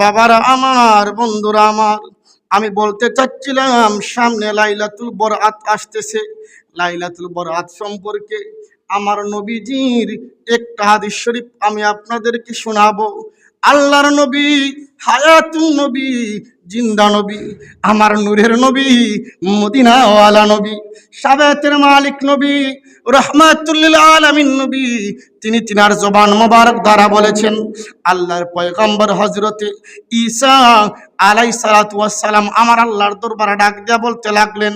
বাবারা আমার, বন্ধুরা আমার, আমি বলতে চাচ্ছিলাম, সামনে লাইলাতুল বরাত আসতেছে। লাইলাতুল বরাত সম্পর্কে আমার নবীজির একটা হাদিস শরীফ আমি আপনাদেরকে শোনাবো। আল্লাহর নবী হায়াতুল নবী জিন্দা নবী, আমার নূরের নবী, মদিনাওয়ালা নবী, সাবেতের মালিক নবী, রহমাতুল্লিল আলামিন নবী। তিনি তিনার জবান মোবারক দ্বারা বলেছেন, আল্লাহর পয়গম্বর হজরতে ঈসা আলাই সালাম আমার আল্লাহর দরবারে ডাক দিয়া বলতে লাগলেন,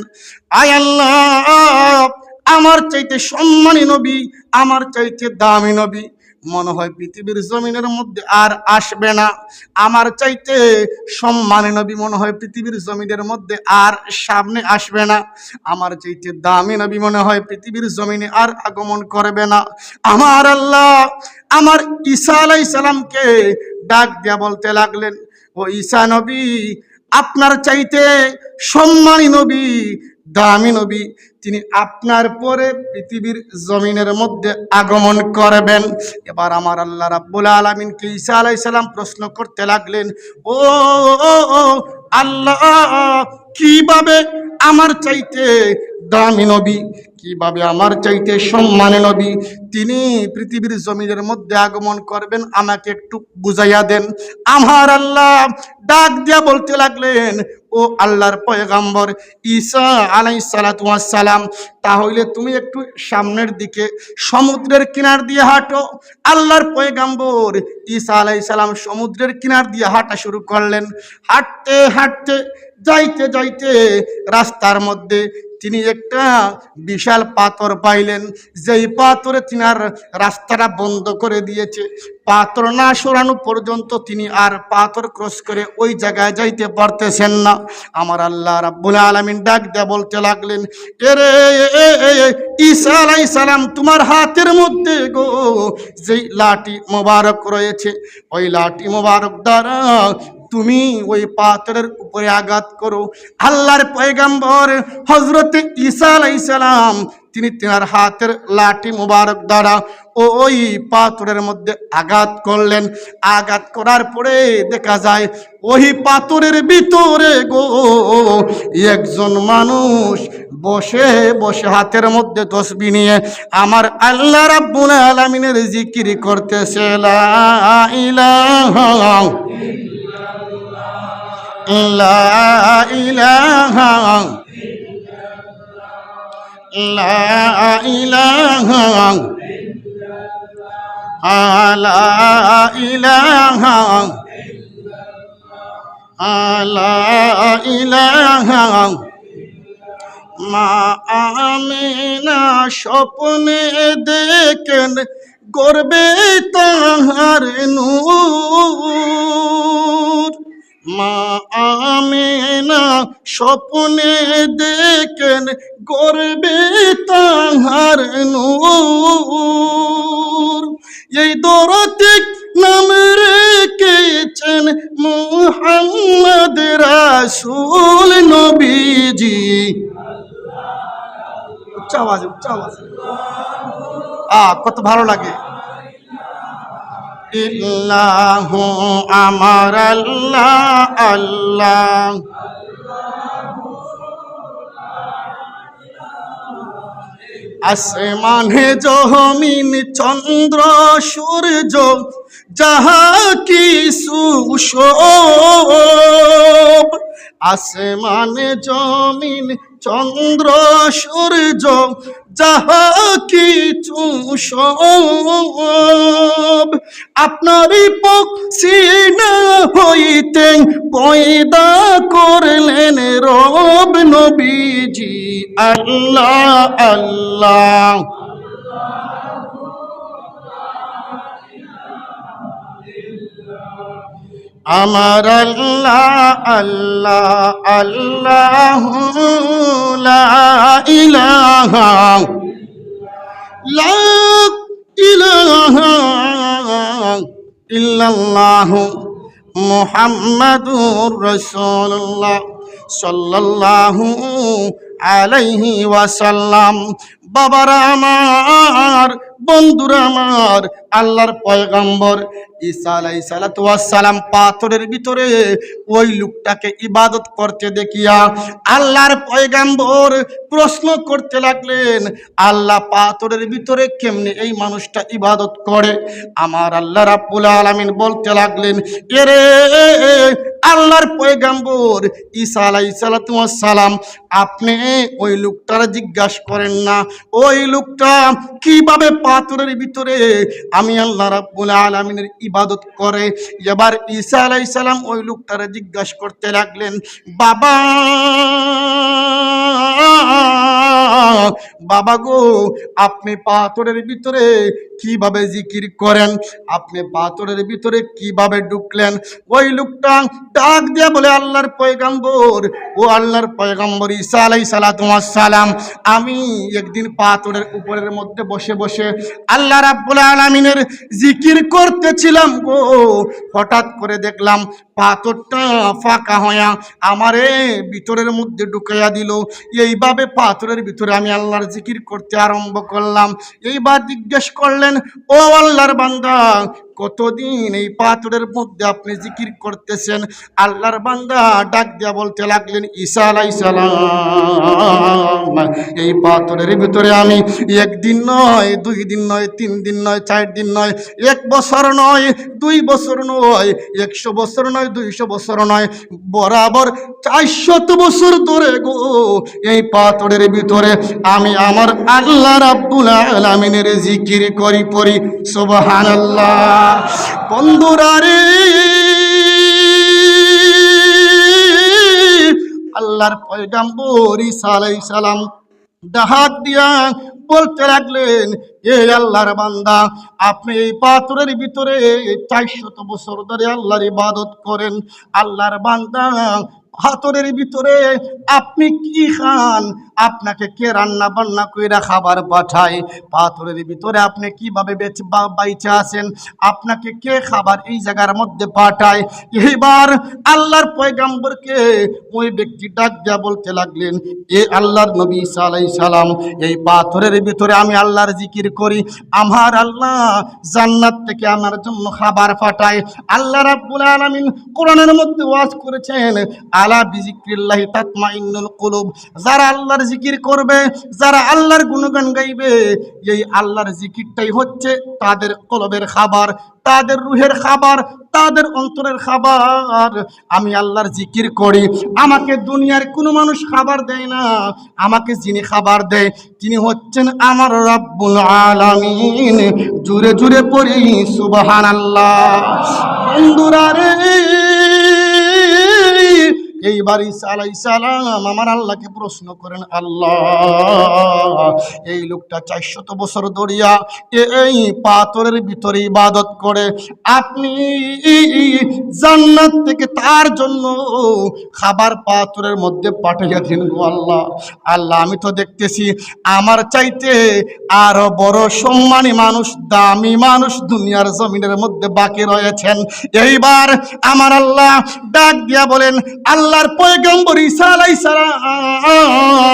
আয় আল্লাহ, আমার চাইতে সম্মানী নবী, আমার চাইতে দামি নবী। মনে হয় পৃথিবীর জমিনের মধ্যে আর আসবে না। আমার চাইতে সম্মানী নবী মনে হয় পৃথিবীর জমিনের মধ্যে আর সামনে আসবে না। আমার চাইতে দামি নবী মনে হয় পৃথিবীর জমিনে আর আগমন করবে না। আমার আল্লাহ, আমার ঈসা আলাই সালামকে ডাক দিয়া বলতে লাগলেন, ও ঈসা নবী, আপনার চাইতে সম্মানী নবী দামি নবী, তিনি আপনার পরে পৃথিবীর জমিনের মধ্যে আগমন করবেন। এবার আমার আল্লাহ রাব্বুল আলমিনকে ঈসা আলাইসাল্লাম প্রশ্ন করতে লাগলেন ও, আল্লাহ, কীভাবে আমার চাইতে দামি নবী, কীভাবে আমার চাইতে সম্মানে নবী, তিনি পৃথিবীর জমিনের মধ্যে আগমন করবেন, আমাকে একটু বুঝাইয়া দেন। আমার আল্লাহ ডাক দিয়া বলতে লাগলেন ও আল্লাহর পয়গাম্বর ঈসা আলাই সালাম, তাহলে তুমি একটু সামনের দিকে সমুদ্রের কিনার দিয়ে হাঁটো। আল্লাহর পয়গাম্বর ঈসা আলাই সালাম সমুদ্রের কিনার দিয়ে হাঁটা শুরু করলেন। হাঁটতে হাঁটতে, যাইতে যাইতে রাস্তার মধ্যে তিনি একটা বিশাল পাথর পাইলেন। যেই পাথরে তিনার রাস্তাটা বন্ধ করে দিয়েছে। পাথর না সরানো পর্যন্ত তিনি আর পাথর ক্রস করে ওই জায়গায় যাইতে পারতেছেন না। আমার আল্লাহ রাব্বুল আলামিন ডাক দিয়ে বলতে লাগলেন এরে ঈসা সালাম, তোমার হাতের মধ্যে গো, যেই লাঠি মোবারক রয়েছে, ওই লাঠি মোবারক দ্বারা তুমি ওই পাথরের উপরে আঘাত করো। আল্লাহর পয়গাম্বর হজরত ঈসা আলাইসালাম সালাম তিনি তিনার হাতের লাঠি মুবারক দ্বারা ওই পাথরের মধ্যে আঘাত করলেন। আঘাত করার পরে দেখা যায়, ওই পাথরের ভিতরে গো, একজন মানুষ বসে বসে হাতের মধ্যে তসবি নিয়ে আমার আল্লাহ রাব্বুল আলামিনের জিকির করতেছে লা ইলাহা لا إله لا إله لا إله لا إله মা আমিনা স্বপ্নে দেখেন গর্বে তাহার নূর মা আমিনা স্বপ্নে দেখেন গর্বে তাহার নূর। এই দরতিক নাম রেখেছেন মুহাম্মদ রাসূল নবীজি। উচ্চ আওয়াজে উচ্চ আওয়াজে। আ কত ভালো লাগে। ইল্লাহু আমার আল্লাহ আল্লাহ। আসমানে জহমিন চন্দ্র সূর্য যাহা কি সব। আসমানে জমিন, চন্দ্র, সূর্য, যাহা কিছু সব। আপনারই পক্ষিনা হইতে পয়দা করলেন রব নবীজি। আল্লাহ আল্লাহ। আমার আল্লাহ আল্লাহ আল্লাহ ইলাহা, লা ইলাহা ইল্লাল্লাহ মুহাম্মাদুর রাসূলুল্লাহ সাল্লাল্লাহু আলাইহি ওয়াসাল্লাম। বাবারা আমার বন্ধুরা আমার, আল্লাহর পয়গাম্বর ঈসা আলাইহিস সালাতু ওয়াস সালাম পাথরের ভিতরে ওই লোকটাকে ইবাদত করতে দেখিয়া আল্লাহর পয়গাম্বর প্রশ্ন করতে লাগলেন, আল্লাহ পাথরের ভিতরে কেমনে এই মানুষটা ইবাদত করে? আমার আল্লাহ রাব্বুল আলামিন বলতে লাগলেন, এরে আল্লাহর পয়গাম্বর ঈসা আলাইহিস সালাতু ওয়াস সালাম, আপনি ওই লোকটার জিজ্ঞাসা করেন না, ওই লোকটা কীভাবে পাথরের ভিতরে আমি আল্লাহ রাব্বুল আলমিনের ইবাদত করে। এবার ঈসা আলাইসালাম সালাম ওই লোকটারে জিজ্ঞাসা করতে লাগলেন, বাবা বাবা গো, আপনি পাথরের ভিতরে কীভাবে জিকির করেন? আপনি পাথরের ভিতরে কীভাবে ঢুকলেন? ওই লোকটা ডাক দিয়ে বলে, আল্লাহর পয়গাম্বর, ও আল্লাহর পয়গাম্বর ঈসা আলাই সালাম, আমি একদিন পাথরের উপরের মধ্যে বসে বসে আল্লাহ রাব্বুল আলামিনের জিকির করতেছিলাম গো। হঠাৎ করে দেখলাম পাথরটা ফাঁকা হয়া আমারে ভিতরের মধ্যে ঢুকাইয়া দিল। এইভাবে পাথরের ভিতরে আমি আল্লাহর জিকির করতে আরম্ভ করলাম। এইবার জিজ্ঞেস করলেন ও আল্লাহর বান্দা কতদিন এই পাথরের মধ্যে আপনি জিকির করতেছেন? আল্লাহর বান্দা ডাক দিয়া বলতে লাগলেন, ঈসা আলাই সালাম, এই পাথরের ভিতরে আমি একদিন নয়, দুই দিন নয়, তিন দিন নয়, চার দিন নয়, এক বছর নয়, দুই বছর নয়, একশো বছর নয়, দুইশো বছর নয়, বরাবর চারশত বছর ধরে গো, এই পাথরের ভিতরে আমি আমার আল্লাহ রাব্বুল আলামিনের জিকির করি, পড়ি, সুবহানাল্লাহ। বন্ধুরা রে। আল্লাহর পয়গাম্বর আলাইহিস সালাম ডাহাত দিয়া বলতে লাগলেন, এ আল্লাহর বান্দা, আপনি এই পাথরের ভিতরে চারশত বছর ধরে আল্লাহর ইবাদত করেন। আল্লাহর বান্দা পাথরের ভিতরে, আপনি কি খান? আপনাকে কে রান্না বান্না কইরা খাবার পাঠায়? পাথরের ভিতরে আপনি কীভাবে বেঁচে বাইচে আছেন? আপনাকে কে খাবার এই জায়গার মধ্যে পাঠায়? এইবার আল্লাহর পয়গাম্বরকে ওই ব্যক্তি ডাক দিয়া বলতে লাগলেন, এ আল্লাহর নবী আলাইহিস সালাম এই পাথরের ভিতরে আমি আল্লাহর জিকির করি। আমার আল্লাহ জান্নাত থেকে আমার জন্য খাবার পাঠায়। আল্লাহ রাব্বুল আলামিন কোরআনের মধ্যে ওয়াজ করেছেন বিজিক্রিল্লাহি তাতমাইন্নুল কুলুব। যারা আল্লাহর জিকির করবে, যারা আল্লাহর গুণগান গাইবে, এই আল্লাহর জিকিরটাই হচ্ছে তাদের কলবের খাবার, তাদের রুহের খাবার, তাদের অন্তরের খাবার। আমি আল্লাহর জিকির করি, আমাকে দুনিয়ার কোনো মানুষ খাবার দেয় না, আমাকে যিনি খাবার দেয়, তিনি হচ্ছেন আমার রব্বুল আলামিন। জুড়ে জুড়ে পড়ি, সুবহানাল্লাহ। বন্ধুরা রে এইবার ঈসা আলাইহিস সালাম আমার আল্লাহকে প্রশ্ন করেন, আল্লাহ, এই লোকটা চারশত বছর ধরিয়া এই পাথরের ভিতরে ইবাদত করে, আপনি জান্নাত থেকে তার জন্য খাবার পাথরের মধ্যে পাঠিয়ে গো আল্লাহ। আল্লাহ, আমি তো দেখতেছি আমার চাইতে আরও বড় সম্মানী মানুষ, দামি মানুষ দুনিয়ার জমিনের মধ্যে বাকি রয়েছেন। এইবার আমার আল্লাহ ডাক দিয়া বলেন আল্লাহর পয়গম্বর ইসা আলাই সালাম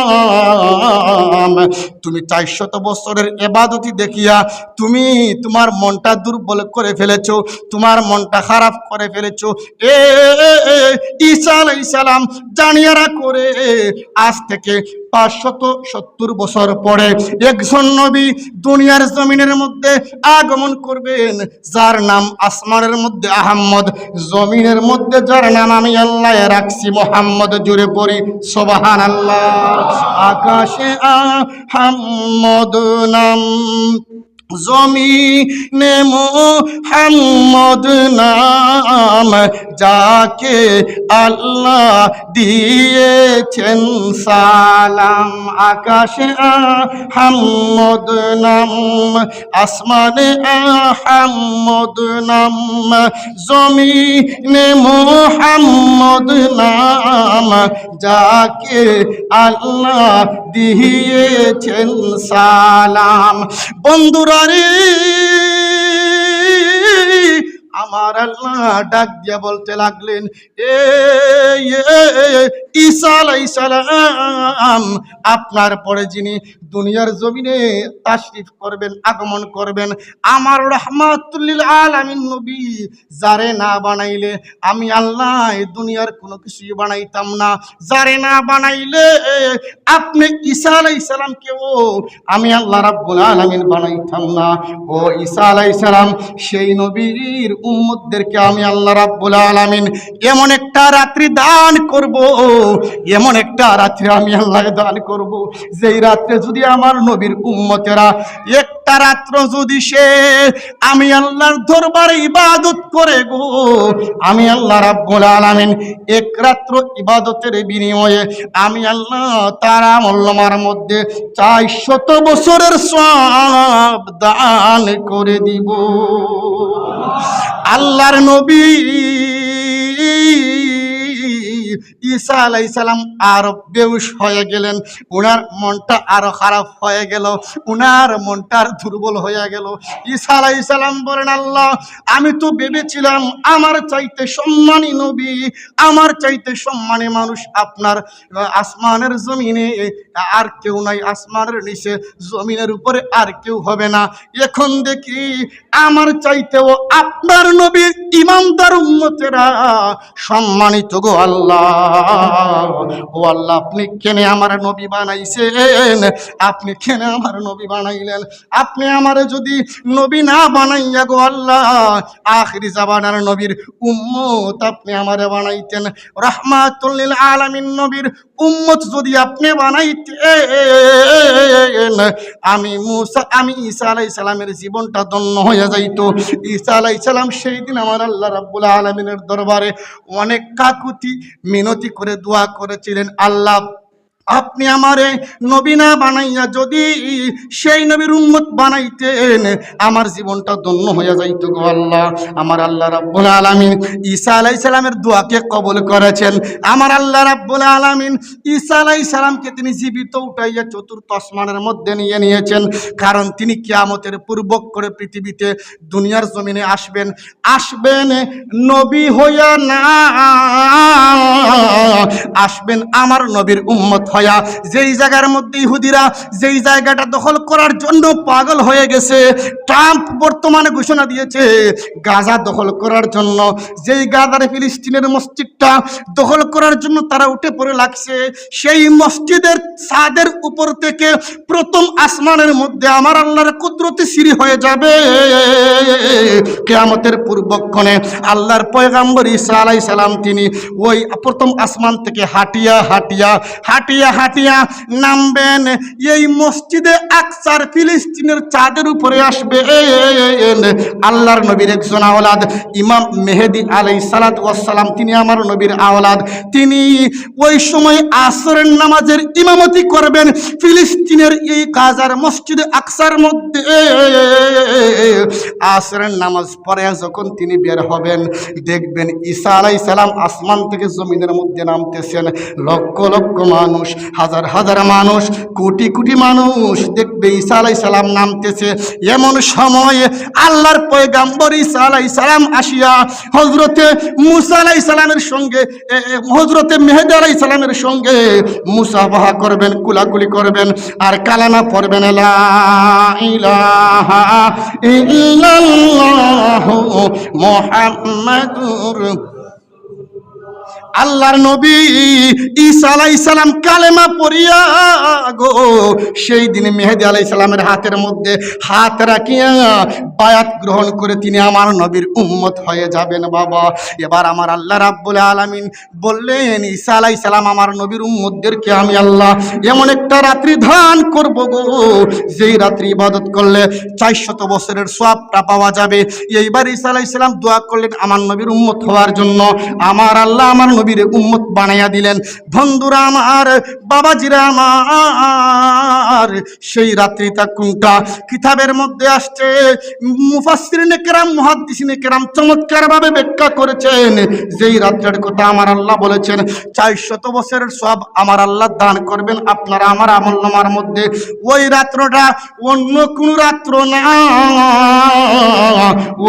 তুমি চারশত বছরের এবাদতি দেখিয়া তুমি তোমার মনটা দুর্বল করে ফেলেছ, তোমার মনটা খারাপ করে ফেলেছো। এ ঈসা আলাইহিস জানিয়ারা করে আজ থেকে পাঁচশত সত্তর বছর পরে একজন নবী দুনিয়ার জমিনের মধ্যে আগমন করবেন, যার নাম আসমানের মধ্যে আহম্মদ, জমিনের মধ্যে যার নাম আমি আল্লাহ রাখছি, মোহাম্মদ জুড়ে পড়ি সোবাহান আল্লাহ আকাশে আহম্মদ নাম জমিনে মোহাম্মদ নাম যাকে আল্লাহ দিয়েছেন, সালাম আকাশে আহম্মদ নাম, আসমানে আহম্মদ নাম, জমিনে মোহাম্মদ নাম যাকে আল্লাহ দিয়েছেন, সালাম। বন্ধুরা রে আমার আল্লাহ ডাক দিয়া বলতে লাগলেন এ ঈসা আলাইহিস সালাম আপনার পরে যিনি দুনিয়ার জমিনে তাশরিফ করবেন, আগমন করবেন। আমার রহমাতুল্লিল আলামিন নবী, যারে না বানাইলে আমি আল্লাহ দুনিয়ার কোনো কিছুই বানাইতাম না। যারে না বানাইলে আপনি ঈসা আলাইহিস সালামকেও আমি আল্লাহ রাব্বুল আলামিন বানাইতাম না। ও ঈসা আলাইহিস সালাম, সেই নবীর উম্মতদেরকে আমি আল্লাহ রাব্বুল আলামিন এমন একটা রাত্রি দান করব, এমন একটা রাত্রি আমি আল্লাহ দান করব, যেই রাত্রে যদি আমার নবীর উম্মতেরা একটা রাত্র যদি সে আমি আল্লাহর দরবারে ইবাদত করে গো, আমি আল্লাহ রাব্বুল আলামিন এক রাত্র ইবাদতের বিনিময়ে আমি আল্লাহ তার আমল্লমার মধ্যে চাই শত বছরের সব দান করে দিব। আল্লাহর নবী ঈসা আলাই সালাম আরও বেউস হয়ে গেলেন। উনার মনটা আরও খারাপ হয়ে গেল। উনার মনটা আর দুর্বল হয়ে গেল। ঈসা আলাই সালাম বলেন, আল্লাহ, আমি তো ভেবেছিলাম আমার চাইতে সম্মানী নবী, আমার চাইতে সম্মানী মানুষ আপনার আসমানের জমিনে, আর কেউ নাই, আসমানের নিচে, জমিনের উপরে আর কেউ হবে না। এখন দেখি, আমার চাইতেও আপনার নবীর ইমানদার উম্মতেরা সম্মানিত গো আল্লাহ। ও আল্লাহ, আপনি কেনে আমার নবী বানাইছেন? আপনি কেনে আমার নবী বানাইলেন? আপনি আমার যদি নবী না বানাইয়া গো আল্লাহ, আখরি জাবানার নবীর উম্মত আপনি আমারে বানাইতেন। রহমাতুল্লিল আলামিন নবীর উম্মত যদি আপনি বানাইতেন আমি মুসা আমি ঈসা আলাই সালামের জীবনটা ধন্য হয়ে যাইতো ঈসা আলাই সালাম সেই দিন আমার আল্লাহ রাব্বুল আলমিনের দরবারে অনেক কাকুতি মিনতি করে দোয়া করেছিলেন আল্লাহ আপনি আমারে নবী না বানাইয়া যদি সেই নবীর উম্মত বানাইতেন, আমার জীবনটা ধন্য হয়ে যাইত গো আল্লাহ। আমার আল্লাহ রাব্বুল আলামিন ঈসা আলাইহিস সালামের দোয়াকে কবুল করেছেন। আমার আল্লাহ রাব্বুল আলামিন ঈসা আলাইহিস সালামকে তিনি জীবিত উঠাইয়া চতুর্থ আসমানের মধ্যে নিয়ে নিয়েছেন। কারণ তিনি কিয়ামতের পূর্বক করে পৃথিবীতে দুনিয়ার জমিনে আসবেন। আসবেন নবী হইয়া না, আসবেন আমার নবীর উম্মত হইয়া যেই জায়গার মধ্যে ইহুদিরা যেই জায়গাটা দখল করার জন্য পাগল হয়ে গেছে, ট্রাম্প বর্তমানে ঘোষণা দিয়েছে, গাজা দখল করার জন্য। যেই গাজার ফিলিস্তিনের মসজিদটা দখল করার জন্য তারা উঠে পড়ে লাগছে, সেই মসজিদের ছাদের উপর থেকে প্রথম আসমানের মধ্যে আমার আল্লাহর কুদরতি সিঁড়ি হয়ে যাবে। কেয়ামতের পূর্বক্ষণে আল্লাহর পয়গাম্বর ঈসা আলাই সালাম তিনি ওই প্রথম আসমান থেকে হাঁটিয়া হাঁটিয়া হাঁটিয়া হাঁটিয়া নামবেন এই মসজিদে আকসার ফিলিস্তিনের চাঁদের উপরে আসবে আল্লাহর নবীর একজন আওলাদ ইমাম মেহেদি আলাই সালাত ওয়াসালাম তিনি আমার নবীর আওলাদ তিনি ওই সময় আসরের নামাজের ইমামতি করবেন ফিলিস্তিনের এই কাজার মসজিদে আকসার মধ্যে আসরের নামাজ পরে যখন তিনি বের হবেন দেখবেন ঈসা আলাই সালাম আসমান থেকে জমিনের মধ্যে নামতেছেন লক্ষ লক্ষ মানুষ হাজার হাজার মানুষ, কোটি কোটি মানুষ দেখবে ঈসা আলাই সালাম নামতেছে। এমন সময় আল্লাহর পয়গাম্বর ঈসা আলাই সালাম আসিয়া হজরতে মুসা আলাই সালামের সঙ্গে হজরতে মেহেদ আলাই সালামের সঙ্গে মুসাফাহা করবেন, কুলাকুলি করবেন, আর কালামা পড়বেন ইল্লাল্লাহু মুহাম্মাদুর আল্লাহর নবী ঈসা আলাইহিস সালাম কালেমা পড়িয়া গো, সেই দিন মেহেদি আলাইহিস সালামের হাতের মধ্যে হাত রাখিয়া বায়াত গ্রহণ করে তিনি আমার নবীর উম্মত হয়ে যাবেন বাবা। এবার আমার আল্লাহ রাব্বুল আলামিন বললেন, ঈসা আলাইহিস সালাম আমার নবীর উম্মতদেরকে আমি আল্লাহ এমন একটা রাত্রি ধান করব গো, যেই রাত্রি ইবাদত করলে চারশত বছরের সবটা পাওয়া যাবে। এইবার ঈসা আলাইহিস সালাম দোয়া করলেন আমার নবীর উম্মত হওয়ার জন্য। আমার আল্লাহ আমার নবীর উম্মত বানাইয়া দিলেন। বন্ধুরা আমার, বাবাজিরা আমার, সেই রাত্রিটা কোনটা কিতাবের মধ্যে আসছে। মুফাসসিরিনে কেরাম, মুহাদ্দিসিনে কেরাম চমৎকারভাবে ব্যাখ্যা করেছেন। যেই রাত্রের কথা আমার আল্লাহ বলেছেন, চারশত বছরের সব আমার আল্লাহ দান করবেন আপনারা আমার আমলনামার মধ্যে। ওই রাত্রটা অন্য কোন রাত্র না।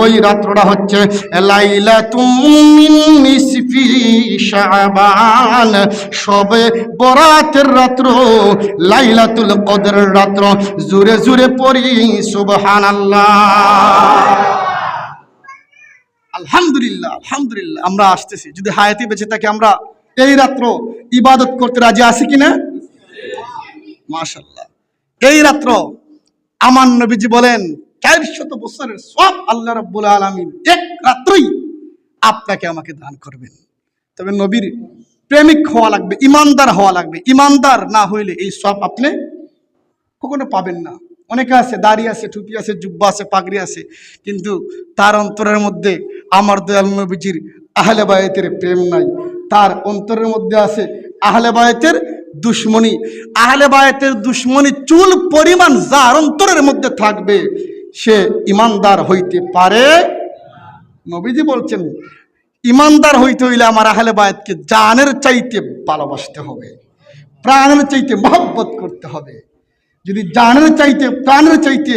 ওই রাত্রটা হচ্ছে লাইলা নিসফি শাবান, সবে বরাতের রাত্র, লাইলাতুল কদরের রাত্র, জুরে জুরে পড়ি, সুবহানাল্লাহ। আলহামদুলিল্লাহ আলহামদুলিল্লাহ, আমরা আসতেছি। যদি হায়াতি বেঁচে থাকি, আমরা এই রাত্র ইবাদত করতে রাজি আছি কিনা? মাশাল্লাহ এই রাত্র আমার নবীজি বলেন, চারশত বছরের সব আল্লাহ রাব্বুল আলামিন এক রাত্রই আপনাকে আমাকে দান করবেন। তবে নবীর প্রেমিক হওয়া লাগবে, ইমানদার হওয়া লাগবে। ইমানদার না হইলে এই সব আপনি কখনো পাবেন না। অনেকে আছে, দাড়ি আছে, টুপি আছে, জুব্বা আছে, পাগড়ি আছে, কিন্তু তার অন্তরের মধ্যে আমার দয়াল নবীজির আহলে বায়তের প্রেম নাই। তার অন্তরের মধ্যে আছে আহলে বায়তের দুশ্মনী। আহলে বায়তের দুশ্মনী চুল পরিমাণ যার অন্তরের মধ্যে থাকবে, সে ইমানদার হইতে পারে। নবীজি বলছেন ইমানদার হইতে হইলে আমার আহলে বায়াতকে জানের চাইতে ভালোবাসতে হবে, প্রাণের চাইতে মহব্বত করতে হবে। যদি জানের চাইতে, প্রাণের চাইতে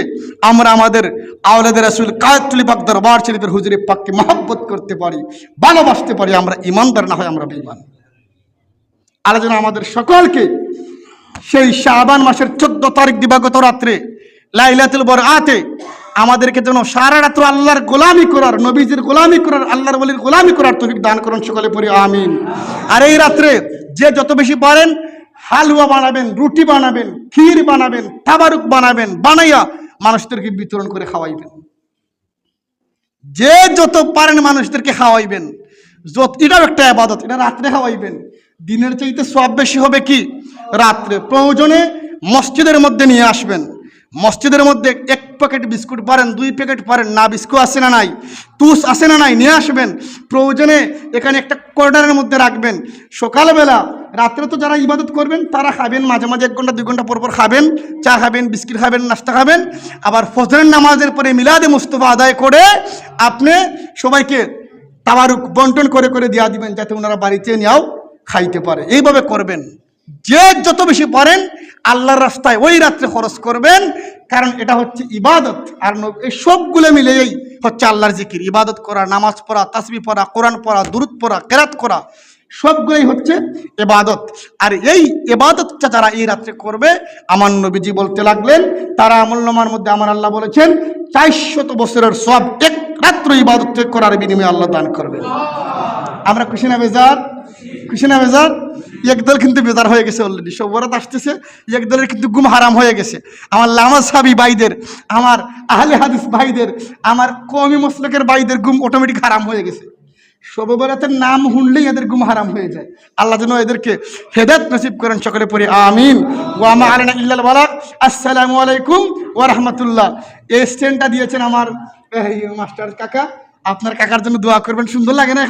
আমরা আমাদের আওলাদের রাসুল কায়তুলি পাক দরবার শরীফের হুজুরে পাককে মহব্বত করতে পারি, ভালোবাসতে পারি, আমরা ইমানদার না হয়, আমরা বেঈমান। আলোচনা আমাদের সকলকে সেই শাবান মাসের চোদ্দ তারিখ দিবাগত রাত্রে লাইলাতুল বরআতে আমাদেরকে যেন সারা রাত্র আল্লাহর গোলামি করার, নবীজির গোলামি করার, আল্লাহর বলির গোলামি করার তৌফিক দান করুন সকলে পড়ি, আমিন। আর এই রাত্রে যে যত বেশি পারেন, হালুয়া বানাবেন, রুটি বানাবেন, ক্ষীর বানাবেন, তাবারুক বানাবেন, বানাইয়া মানুষদেরকে বিতরণ করে খাওয়াইবেন। যে যত পারেন মানুষদেরকে খাওয়াইবেন। যত এটাও একটা আবাদত, এটা রাত্রে খাওয়াইবেন। দিনের চাইতে সব বেশি হবে কি? রাত্রে প্রয়োজনে মসজিদের মধ্যে নিয়ে আসবেন। মসজিদের মধ্যে এক প্যাকেট বিস্কুট পারেন, দুই প্যাকেট পারেন, না বিস্কুট আসে না নাই? তুষ আসে না নাই? নিয়ে আসবেন। প্রয়োজনে এখানে একটা কর্ডারের মধ্যে রাখবেন। সকালবেলা, রাত্রে তো যারা ইবাদত করবেন, তারা খাবেন, মাঝে মাঝে এক ঘণ্টা, দুই ঘণ্টা পর পর খাবেন, চা খাবেন বিস্কিট খাবেন, নাস্তা খাবেন। আবার ফজরের নামাজের পরে মিলাদে মুস্তফা আদায় করে আপনি সবাইকে তাবারুক বন্টন করে করে দিয়া দিবেন, যাতে ওনারা বাড়িতে নিয়েও খাইতে পারে। এইভাবে করবেন। যে যত বেশি পারেন, আল্লাহর রাস্তায় ওই রাত্রে খরচ করবেন। কারণ এটা হচ্ছে ইবাদত। আর এই সবগুলো মিলেই হচ্ছে আল্লাহর জিকির। ইবাদত করা, নামাজ পড়া তাসবি পড়া, কোরআন পড়া, দুরুদ পড়া, কেরাত করা, সবগুলোই হচ্ছে এবাদত আর এই এবাদতটা যারা এই রাত্রে করবে, আমার নবীজি বলতে লাগলেন, তারা আমল্যমার মধ্যে আমার আল্লাহ বলেছেন, চারশত বছরের সব এক রাত্র ইবাদত করার বিনিময়ে আল্লাহ দান করবেন। আমরা খুশি না বেজার? খুশি না একদল কিন্তু বেজার হয়ে গেছে অলরেডি সব বরাত আসতেছে একদলের কিন্তু গুম হারাম হয়ে গেছে। আমার লামা সাবি ভাইদের, আমার আহলে হাদিস ভাইদের, আমার কমি মসলকের ভাইদের গুম অটোমেটিক হারাম হয়ে গেছে। সবে বরাতের নাম শুনলেই এদের গুম হারাম হয়ে যায়। আল্লাহ যেন এদেরকে হেদায়ত নসিব করেন সকলে পড়ি, আমিন। ও আমা আলানা ইল্লাল বালাক আসসালামু আলাইকুম ওয়া রাহমাতুল্লাহ। এই স্ট্যান্ডটা দিয়েছেন আমার মাস্টার কাকা। আপনার কাকার জন্য দোয়া করবেন, সুন্দর লাগে না